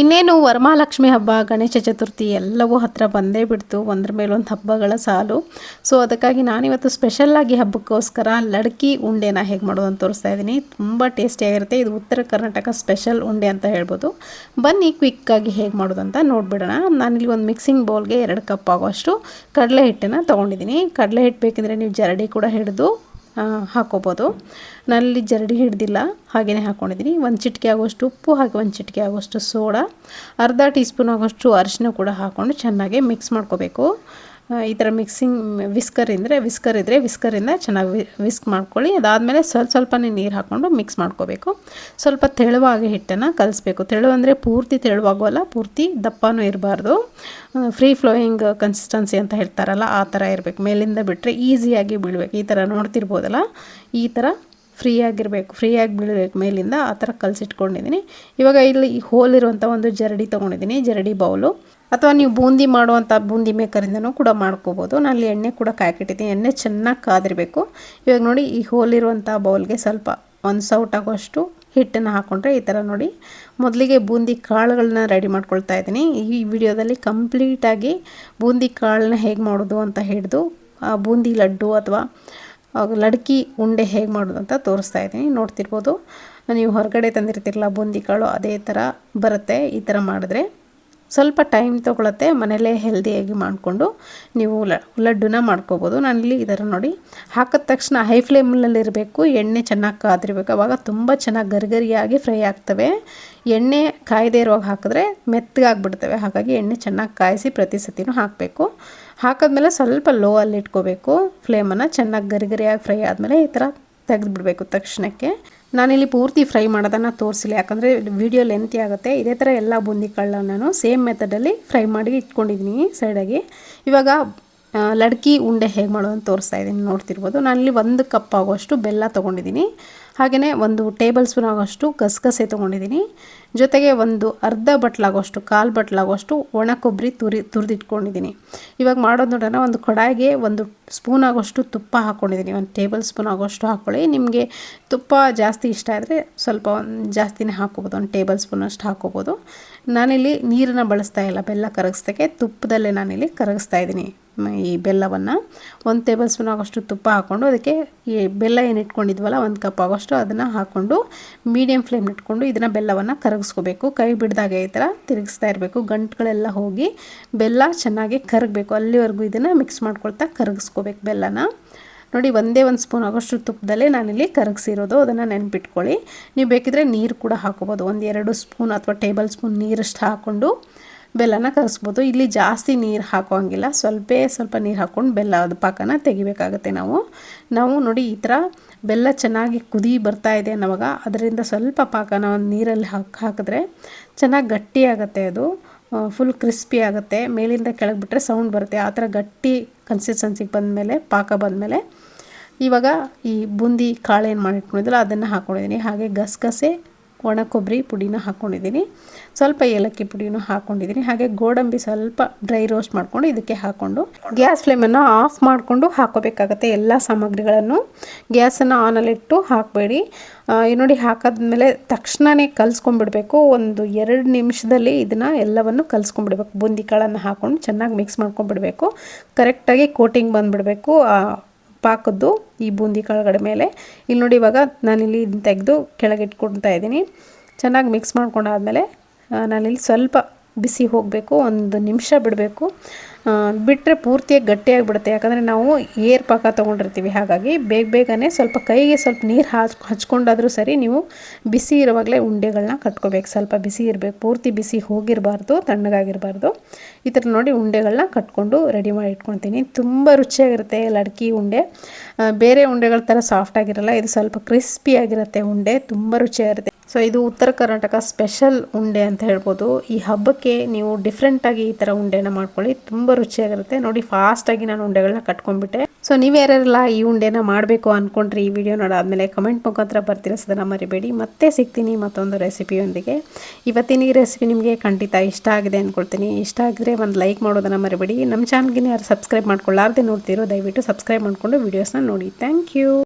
ಇನ್ನೇನು ವರಮಹಾಲಕ್ಷ್ಮಿ ಹಬ್ಬ, ಗಣೇಶ ಚತುರ್ಥಿ ಎಲ್ಲವೂ ಹತ್ತಿರ ಬಂದೇ ಬಿಡ್ತು. ಒಂದ್ರ ಮೇಲೊಂದು ಹಬ್ಬಗಳ ಸಾಲು. ಸೊ ಅದಕ್ಕಾಗಿ ನಾನಿವತ್ತು ಸ್ಪೆಷಲ್ಲಾಗಿ ಹಬ್ಬಕ್ಕೋಸ್ಕರ ಲಡ್ಕಿ ಉಂಡೆನ ಹೇಗೆ ಮಾಡೋದು ಅಂತ ತೋರಿಸ್ತಾ ಇದ್ದೀನಿ. ತುಂಬ ಟೇಸ್ಟಿಯಾಗಿರುತ್ತೆ ಇದು ಉತ್ತರ ಕರ್ನಾಟಕ ಸ್ಪೆಷಲ್ ಉಂಡೆ ಅಂತ ಹೇಳ್ಬೋದು. ಬನ್ನಿ ಕ್ವಿಕ್ಕಾಗಿ ಹೇಗೆ ಮಾಡೋದು ಅಂತ ನೋಡಿಬಿಡೋಣ. ನಾನಿಲ್ಲಿ ಒಂದು ಮಿಕ್ಸಿಂಗ್ ಬೌಲ್ಗೆ ಎರಡು ಕಪ್ ಆಗೋಷ್ಟು ಕಡಲೆ ಹಿಟ್ಟನ್ನು ತೊಗೊಂಡಿದ್ದೀನಿ. ಕಡಲೆ ಹಿಟ್ಟು ಬೇಕಂದರೆ ನೀವು ಜರಡಿ ಕೂಡ ಹಿಡಿದು ಹಾಕೋಬೋದು. ನಲ್ಲಿ ಜರಡಿ ಹಿಡ್ದಿಲ್ಲ ಹಾಗೆಯೇ ಹಾಕ್ಕೊಂಡಿದ್ದೀನಿ ಒಂದು ಚಿಟಿಕೆ ಆಗೋಷ್ಟು ಉಪ್ಪು, ಹಾಗೆ ಒಂದು ಚಿಟಿಕೆ ಆಗೋಷ್ಟು ಸೋಡಾ, ಅರ್ಧ ಟೀ ಸ್ಪೂನ್ ಆಗೋಷ್ಟು ಅರಿಶಿನ ಕೂಡ ಹಾಕ್ಕೊಂಡು ಚೆನ್ನಾಗಿ ಮಿಕ್ಸ್ ಮಾಡ್ಕೋಬೇಕು. ಈ ಥರ ಮಿಕ್ಸಿಂಗ್, ವಿಸ್ಕರ್ ಇದ್ದರೆ ವಿಸ್ಕರ್ ಇದ್ದರೆ ವಿಸ್ಕರಿಂದ ಚೆನ್ನಾಗಿ ವಿಸ್ಕ್ ಮಾಡ್ಕೊಳ್ಳಿ. ಅದಾದಮೇಲೆ ಸ್ವಲ್ಪ ಸ್ವಲ್ಪನೇ ನೀರು ಹಾಕ್ಕೊಂಡು ಮಿಕ್ಸ್ ಮಾಡ್ಕೋಬೇಕು. ಸ್ವಲ್ಪ ತೆಳುವಾಗಿ ಹಿಟ್ಟನ್ನು ಕಲಿಸ್ಬೇಕು. ತೆಳು ಅಂದರೆ ಪೂರ್ತಿ ತೆಳುವಾಗೋಲ್ಲ ಪೂರ್ತಿ ದಪ್ಪನೂ ಇರಬಾರ್ದು. ಫ್ರೀ ಫ್ಲೋಯಿಂಗ್ ಕನ್ಸಿಸ್ಟೆನ್ಸಿ ಅಂತ ಹೇಳ್ತಾರಲ್ಲ, ಆ ಥರ ಇರಬೇಕು. ಮೇಲಿಂದ ಬಿಟ್ಟರೆ ಈಸಿಯಾಗಿ ಬೀಳಬೇಕು. ಈ ಥರ ನೋಡ್ತಿರ್ಬೋದಲ್ಲ? ಈ ಥರ ಫ್ರೀ ಫ್ರೀಯಾಗಿ ಬೀಳಬೇಕು ಮೇಲಿಂದ. ಆ ಥರ ಕಲಸಿಟ್ಕೊಂಡಿದ್ದೀನಿ. ಇವಾಗ ಇಲ್ಲಿ ಹೋಲಿರುವಂಥ ಒಂದು ಜರಡಿ ತೊಗೊಂಡಿದ್ದೀನಿ, ಜರಡಿ ಬೌಲು. ಅಥವಾ ನೀವು ಬೂಂದಿ ಮಾಡುವಂಥ ಬೂಂದಿ ಮೇಕರಿಂದನೂ ಕೂಡ ಮಾಡ್ಕೋಬೋದು. ನಾನು ಎಣ್ಣೆ ಕೂಡ ಕಾಯ್ಕಿಟ್ಟಿದ್ದೀನಿ. ಎಣ್ಣೆ ಚೆನ್ನಾಗಿ ಕಾದಿರಬೇಕು. ಇವಾಗ ನೋಡಿ ಈ ಹೋಲಿರುವಂಥ ಬೌಲ್ಗೆ ಸ್ವಲ್ಪ ಒಂದು ಸೌಟ್ ಆಗೋಷ್ಟು ಹಿಟ್ಟನ್ನು ಹಾಕ್ಕೊಂಡ್ರೆ ಈ ಥರ ನೋಡಿ ಮೊದಲಿಗೆ ಬೂಂದಿ ಕಾಳುಗಳನ್ನ ರೆಡಿ ಮಾಡ್ಕೊಳ್ತಾ ಇದ್ದೀನಿ. ಈ ವಿಡಿಯೋದಲ್ಲಿ ಕಂಪ್ಲೀಟಾಗಿ ಬೂಂದಿ ಕಾಳನ್ನ ಹೇಗೆ ಮಾಡೋದು ಅಂತ ಹಿಡಿದು ಬೂಂದಿ ಲಡ್ಡು ಅಥವಾ ಲಡ್ಕಿ ಉಂಡೆ ಹೇಗೆ ಮಾಡೋದು ಅಂತ ತೋರಿಸ್ತಾ ಇದ್ದೀನಿ. ನೋಡ್ತಿರ್ಬೋದು. ನೀವು ಹೊರಗಡೆ ತಂದಿರ್ತಿರಲ್ಲ ಬೂಂದಿ ಕಾಳು, ಅದೇ ಥರ ಬರುತ್ತೆ. ಈ ಥರ ಮಾಡಿದ್ರೆ ಸ್ವಲ್ಪ ಟೈಮ್ ತೊಗೊಳತ್ತೆ ಮನೇಲೇ ಹೆಲ್ದಿಯಾಗಿ ಮಾಡಿಕೊಂಡು ನೀವು ಲಡ್ಡುನ ಮಾಡ್ಕೋಬೋದು. ನಾನಿಲ್ಲಿ ಇದರ ನೋಡಿ, ಹಾಕಿದ ತಕ್ಷಣ ಹೈ ಫ್ಲೇಮಲ್ಲಿರಬೇಕು ಎಣ್ಣೆ ಚೆನ್ನಾಗಿ ಕಾದಿರಬೇಕು. ಅವಾಗ ತುಂಬ ಚೆನ್ನಾಗಿ ಗರಿಗರಿಯಾಗಿ ಫ್ರೈ ಆಗ್ತವೆ. ಎಣ್ಣೆ ಕಾಯ್ದೆ ಇರುವಾಗ ಹಾಕಿದ್ರೆ ಮೆತ್ತಗಾಗ್ಬಿಡ್ತವೆ. ಹಾಗಾಗಿ ಎಣ್ಣೆ ಚೆನ್ನಾಗಿ ಕಾಯಿಸಿ ಪ್ರತಿ ಸತಿನೂ ಹಾಕಬೇಕು. ಹಾಕಿದ್ಮೇಲೆ ಸ್ವಲ್ಪ ಲೋ ಅಲ್ಲಿ ಇಟ್ಕೋಬೇಕು ಫ್ಲೇಮನ್ನು ಚೆನ್ನಾಗಿ ಗರಿಗರಿಯಾಗಿ ಫ್ರೈ ಆದಮೇಲೆ ಈ ಥರ ತೆಗೆದುಬಿಡಬೇಕು ತಕ್ಷಣಕ್ಕೆ. ನಾನಿಲ್ಲಿ ಪೂರ್ತಿ ಫ್ರೈ ಮಾಡೋದನ್ನು ತೋರಿಸಿಲ್ಲ. ಯಾಕಂದರೆ ವಿಡಿಯೋ ಲೆಂತಿ ಆಗುತ್ತೆ. ಇದೇ ಥರ ಎಲ್ಲ ಬೂಂದಿ ಕಳ್ಳನ್ನು ನಾನು ಸೇಮ್ ಮೆಥಡಲ್ಲಿ ಫ್ರೈ ಮಾಡಿ ಇಟ್ಕೊಂಡಿದ್ದೀನಿ ಸೈಡಾಗಿ ಇವಾಗ ಲಡ್ಕಿ ಉಂಡೆ ಹೇಗೆ ಮಾಡೋದು ತೋರಿಸ್ತಾ ಇದ್ದೀನಿ, ನೋಡ್ತಿರ್ಬೋದು. ನಾನಿಲ್ಲಿ ಒಂದು ಕಪ್ ಆಗೋಷ್ಟು ಬೆಲ್ಲ ತೊಗೊಂಡಿದ್ದೀನಿ. ಹಾಗೆಯೇ ಒಂದು ಟೇಬಲ್ ಸ್ಪೂನ್ ಆಗೋಷ್ಟು ಗಸಗಸೆ ತೊಗೊಂಡಿದ್ದೀನಿ. ಜೊತೆಗೆ ಒಂದು ಅರ್ಧ ಬಟ್ಲಾಗೋಷ್ಟು ಕಾಲು ಬಟ್ಲಾಗೋಷ್ಟು ಒಣ ಕೊಬ್ಬರಿ ತುರಿ, ತುರಿದಿಟ್ಕೊಂಡಿದ್ದೀನಿ. ಇವಾಗ ಮಾಡೋದು ನೋಡೋಣ, ಒಂದು ಕಡಾಯಿಗೆ ಒಂದು ಸ್ಪೂನ್ ಆಗೋಷ್ಟು ತುಪ್ಪ ಹಾಕ್ಕೊಂಡಿದ್ದೀನಿ ಒಂದು ಟೇಬಲ್ ಸ್ಪೂನ್ ಆಗೋಷ್ಟು ಹಾಕ್ಕೊಳ್ಳಿ ನಿಮಗೆ ತುಪ್ಪ ಜಾಸ್ತಿ ಇಷ್ಟ ಆದರೆ ಸ್ವಲ್ಪ ಒಂದು ಜಾಸ್ತಿನೇ ಹಾಕ್ಕೋಬೋದು ಒಂದು ಟೇಬಲ್ ಸ್ಪೂನ್ ಅಷ್ಟು ಹಾಕ್ಕೋಬೋದು ನಾನಿಲ್ಲಿ ನೀರನ್ನು ಬಳಸ್ತಾ ಇಲ್ಲ, ಬೆಲ್ಲ ಕರಗಿಸ್ದಕ್ಕೆ ತುಪ್ಪದಲ್ಲೇ ನಾನಿಲ್ಲಿ ಕರಗಿಸ್ತಾ ಇದ್ದೀನಿ. ಈ ಬೆಲ್ಲವನ್ನು ಒಂದು ಟೇಬಲ್ ಸ್ಪೂನ್ ಆಗೋಷ್ಟು ತುಪ್ಪ ಹಾಕ್ಕೊಂಡು ಅದಕ್ಕೆ ಈ ಬೆಲ್ಲ ಏನು ಇಟ್ಕೊಂಡಿದ್ವಲ್ಲ ಒಂದು ಕಪ್ ಆಗೋಷ್ಟು ಅದನ್ನು ಹಾಕ್ಕೊಂಡು ಮೀಡಿಯಮ್ ಫ್ಲೇಮ್ ಇಟ್ಕೊಂಡು ಇದನ್ನು ಬೆಲ್ಲವನ್ನು ಕರಗಿಸ್ಕೋಬೇಕು. ಕೈ ಬಿಡ್ದಾಗೆ ಈ ಥರ ತಿರುಗಿಸ್ತಾ ಇರಬೇಕು. ಗಂಟುಗಳೆಲ್ಲ ಹೋಗಿ ಬೆಲ್ಲ ಚೆನ್ನಾಗಿ ಕರಗಬೇಕು. ಅಲ್ಲಿವರೆಗೂ ಇದನ್ನು ಮಿಕ್ಸ್ ಮಾಡ್ಕೊಳ್ತಾ ಕರಗಿಸ್ಕೋಬೇಕು ಬೆಲ್ಲನ. ನೋಡಿ ಒಂದೇ ಒಂದು ಸ್ಪೂನ್ ಆಗೋಷ್ಟು ತುಪ್ಪದಲ್ಲೇ ನಾನಿಲ್ಲಿ ಕರಗಿಸಿರೋದು. ಅದನ್ನು ನೆನ್ಪಿಟ್ಕೊಳ್ಳಿ. ನೀವು ಬೇಕಿದ್ರೆ ನೀರು ಕೂಡ ಹಾಕೋಬೋದು. ಒಂದು ಎರಡು ಸ್ಪೂನ್ ಅಥವಾ ಟೇಬಲ್ ಸ್ಪೂನ್ ನೀರಷ್ಟು ಹಾಕ್ಕೊಂಡು ಬೆಲ್ಲನ ಕರಗಿಸ್ಬೋದು ಇಲ್ಲಿ ಜಾಸ್ತಿ ನೀರು ಹಾಕೋಂಗಿಲ್ಲ ಸ್ವಲ್ಪ ಸ್ವಲ್ಪ ನೀರು ಹಾಕ್ಕೊಂಡು ಬೆಲ್ಲ ಅದು ಪಾಕನ ತೆಗಿಬೇಕಾಗುತ್ತೆ ನಾವು. ನಾವು ನೋಡಿ ಈ ಥರ ಬೆಲ್ಲ ಚೆನ್ನಾಗಿ ಕುದಿ ಬರ್ತಾ ಇದೆ ಅನ್ನೋವಾಗ ಅದರಿಂದ ಸ್ವಲ್ಪ ಪಾಕನ ಒಂದು ನೀರಲ್ಲಿ ಹಾಕಿ, ಹಾಕಿದ್ರೆ ಚೆನ್ನಾಗಿ ಗಟ್ಟಿ ಆಗುತ್ತೆ ಅದು. ಫುಲ್ ಕ್ರಿಸ್ಪಿ ಆಗುತ್ತೆ. ಮೇಲಿಂದ ಕೆಳಗೆ ಬಿಟ್ಟರೆ ಸೌಂಡ್ ಬರುತ್ತೆ. ಆ ಥರ ಗಟ್ಟಿ ಕನ್ಸಿಸ್ಟೆನ್ಸಿಗೆ ಬಂದಮೇಲೆ, ಪಾಕ ಬಂದಮೇಲೆ ಇವಾಗ ಈ ಬೂಂದಿ ಕಾಳು ಏನು ಮಾಡಿಟ್ಕೊಂಡಿದ್ರು ಅದನ್ನು ಹಾಕ್ಕೊಂಡಿದ್ದೀನಿ ಹಾಗೆ ಗಸಗಸೆ ಒಣ ಕೊಬ್ಬರಿ ಪುಡಿನ ಹಾಕ್ಕೊಂಡಿದ್ದೀನಿ ಸ್ವಲ್ಪ ಏಲಕ್ಕಿ ಪುಡಿನೂ ಹಾಕ್ಕೊಂಡಿದ್ದೀನಿ ಹಾಗೆ ಗೋಡಂಬಿ ಸ್ವಲ್ಪ ಡ್ರೈ ರೋಸ್ಟ್ ಮಾಡಿಕೊಂಡು ಇದಕ್ಕೆ ಹಾಕ್ಕೊಂಡು ಗ್ಯಾಸ್ ಫ್ಲೇಮನ್ನು ಆಫ್ ಮಾಡಿಕೊಂಡು ಹಾಕೋಬೇಕಾಗತ್ತೆ ಎಲ್ಲ ಸಾಮಗ್ರಿಗಳನ್ನು. ಗ್ಯಾಸನ್ನು ಆನಲ್ಲಿಟ್ಟು ಹಾಕಬೇಡಿ. ನೋಡಿ ಹಾಕಾದ್ಮೇಲೆ ತಕ್ಷಣವೇ ಕಲಿಸ್ಕೊಂಡ್ಬಿಡ್ಬೇಕು. ಒಂದು ಎರಡು ನಿಮಿಷದಲ್ಲಿ ಇದನ್ನು ಎಲ್ಲವನ್ನು ಕಲಿಸ್ಕೊಂಡ್ಬಿಡ್ಬೇಕು. ಬೂಂದಿ ಕಾಳನ್ನು ಹಾಕ್ಕೊಂಡು ಚೆನ್ನಾಗಿ ಮಿಕ್ಸ್ ಮಾಡ್ಕೊಂಡ್ಬಿಡ್ಬೇಕು. ಕರೆಕ್ಟಾಗಿ ಕೋಟಿಂಗ್ ಬಂದುಬಿಡಬೇಕು. ಪಾಕದ್ದು ಈ ಬೂಂದಿ ಕೆಳಗಡೆ ಮೇಲೆ. ಇಲ್ಲಿ ನೋಡಿ ಇವಾಗ ನಾನಿಲ್ಲಿ ತೆಗೆದು ಕೆಳಗೆ ಇಟ್ಕೊಳ್ತಾ ಇದ್ದೀನಿ. ಚೆನ್ನಾಗಿ ಮಿಕ್ಸ್ ಮಾಡ್ಕೊಂಡಾದ್ಮೇಲೆ ನಾನಿಲ್ಲಿ ಸ್ವಲ್ಪ ಬಿಸಿ ಹೋಗಬೇಕು, ಒಂದು ನಿಮಿಷ ಬಿಡಬೇಕು. ಬಿಟ್ಟರೆ ಪೂರ್ತಿಯಾಗಿ ಗಟ್ಟಿಯಾಗಿಬಿಡುತ್ತೆ. ಯಾಕಂದರೆ ನಾವು ಏರ್ ಪಾಕ ತೊಗೊಂಡಿರ್ತೀವಿ. ಹಾಗಾಗಿ ಬೇಗ ಬೇಗನೆ ಸ್ವಲ್ಪ ಕೈಗೆ ಸ್ವಲ್ಪ ನೀರು ಹಚ್, ಹಚ್ಕೊಂಡಾದರೂ ಸರಿ ನೀವು ಬಿಸಿ ಇರುವಾಗಲೇ ಉಂಡೆಗಳನ್ನ ಕಟ್ಕೋಬೇಕು. ಸ್ವಲ್ಪ ಬಿಸಿ ಇರಬೇಕು. ಪೂರ್ತಿ ಬಿಸಿ ಹೋಗಿರಬಾರ್ದು, ತಣ್ಣಗಾಗಿರಬಾರ್ದು. ಈ ಥರ ನೋಡಿ ಉಂಡೆಗಳನ್ನ ಕಟ್ಕೊಂಡು ರೆಡಿ ಮಾಡಿ ಇಟ್ಕೊಳ್ತೀನಿ. ತುಂಬ ರುಚಿಯಾಗಿರುತ್ತೆ ಲಡ್ಕಿ ಉಂಡೆ. ಬೇರೆ ಉಂಡೆಗಳ ಥರ ಸಾಫ್ಟಾಗಿರಲ್ಲ ಇದು ಸ್ವಲ್ಪ ಕ್ರಿಸ್ಪಿಯಾಗಿರುತ್ತೆ ಉಂಡೆ. ತುಂಬ ರುಚಿಯಾಗಿರುತ್ತೆ. ಸೊ ಇದು ಉತ್ತರ ಕರ್ನಾಟಕ ಸ್ಪೆಷಲ್ ಉಂಡೆ ಅಂತ ಹೇಳ್ಬೋದು. ಈ ಹಬ್ಬಕ್ಕೆ ನೀವು ಡಿಫ್ರೆಂಟಾಗಿ ಈ ಥರ ಉಂಡೆನ ಮಾಡ್ಕೊಳ್ಳಿ. ತುಂಬ ರುಚಿಯಾಗಿರುತ್ತೆ. ನೋಡಿ ಫಾಸ್ಟಾಗಿ ನಾನು ಉಂಡೆಗಳನ್ನ ಕಟ್ಕೊಂಡ್ಬಿಟ್ಟೆ. ಸೊ ನೀವ್ಯಾರೆಲ್ಲ ಈ ಉಂಡೆನ ಮಾಡಬೇಕು ಅಂದ್ಕೊಂಡ್ರಿ ಈ ವಿಡಿಯೋ ನೋಡಾದಮೇಲೆ ಕಮೆಂಟ್ ಮುಖಾಂತರ ಸದನ ಮರಿಬೇಡಿ. ಮತ್ತೆ ಸಿಗ್ತೀನಿ ಮತ್ತೊಂದು ರೆಸಿಪಿಯೊಂದಿಗೆ ಇವತ್ತಿನ ಈ ರೆಸಿಪಿ ನಿಮಗೆ ಖಂಡಿತ ಇಷ್ಟ ಆಗಿದೆ ಅಂದ್ಕೊಳ್ತೀನಿ ಇಷ್ಟ ಆಗಿದ್ರೆ ಒಂದು ಲೈಕ್ ಮಾಡೋದನ್ನು ಮರಿಬೇಡಿ. ನಮ್ಮ ಚಾನಲ್ಗೆ ಯಾರು ಸಬ್ಸ್ಕ್ರೈಬ್ ಮಾಡ್ಕೊಳ್ಳಾರ್ದೆ ನೋಡ್ತಿರೋ ದಯವಿಟ್ಟು ಸಬ್ಸ್ಕ್ರೈಬ್ ಮಾಡಿಕೊಂಡು ವೀಡಿಯೋಸ್ನ ನೋಡಿ. Thank you